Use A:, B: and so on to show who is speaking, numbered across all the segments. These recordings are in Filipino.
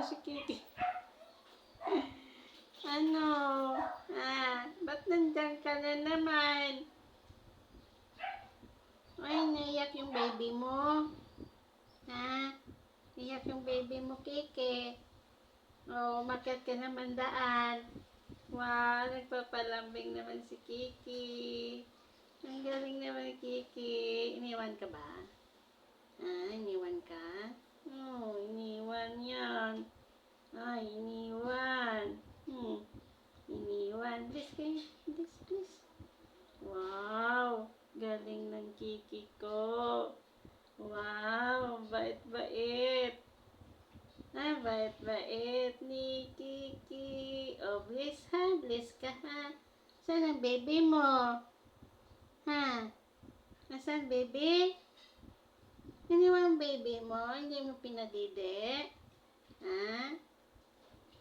A: na si Kiki. Ano? Ah, ba't nandyan ka na naman? Ay, naiyak yung baby mo. Ha? Naiyak yung baby mo, Kiki. Oh, umakyat ka naman daan. Wow, nagpapalambing naman si Kiki. Ang galing naman ni Kiki. Iniwan ka ba? Ah, iniwan ka? Oh, iniwan yan. Ay, iniwan. Hmm. Iniwan. Please, kayo. Please, please. Wow. Galing ng Kiki ko. Wow. Bait-bait. Ah, bait-bait ni Kiki. Oh, bless ha. Bless ka ha. Saan ang baby mo? Ha? Nasaan baby? Iniwan ang baby mo? Hindi mo pinadide? Ha?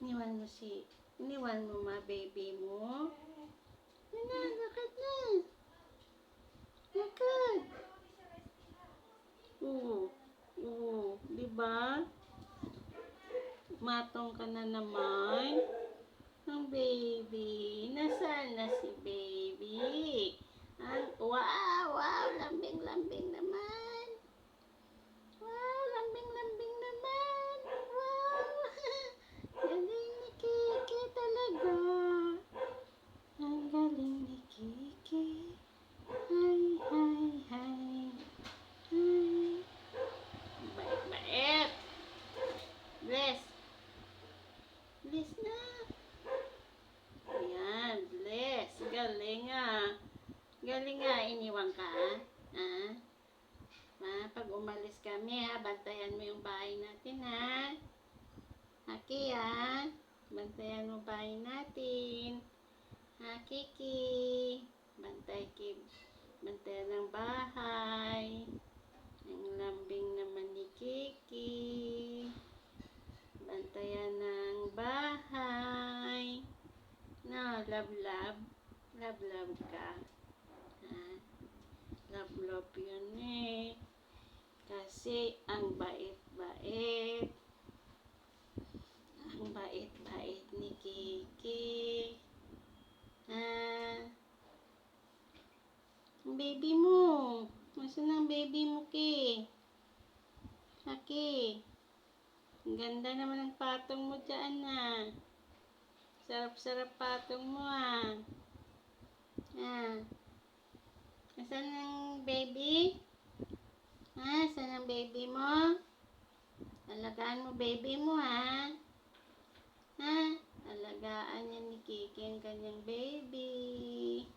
A: Iniwan mo si... Iniwan mo ma baby mo? Na, lakad na. Lakad. Oo. Oo. Di ba? Matong ka na naman. Ang baby. Nasaan na si baby? Bless na. Ayan, bless. Galing ah. Galing nga, iniwan ka, ha? Ha? Pag umalis kami, ha? Bantayan mo yung bahay natin, ha? Haki, ha? Bantayan mo bahay natin. Ha, Kiki? Bantay, Kim. Bantayan ng bahay. Love, love. Love, love ka. Ha? Love, love yun eh. Kasi ang bait-bait. Ang bait-bait ni Kiki. Ha? Ang baby mo. Nasaan ang baby mo, Ki? Aki. Ganda naman ng patong mo dyan, ah. Sarap-sarap patong mo, ah. Ah. Nasaan ang baby? Ha? Saan ang baby mo? Alagaan mo baby mo, ha? Ha? Alagaan niya ni Kiki ang kanyang baby.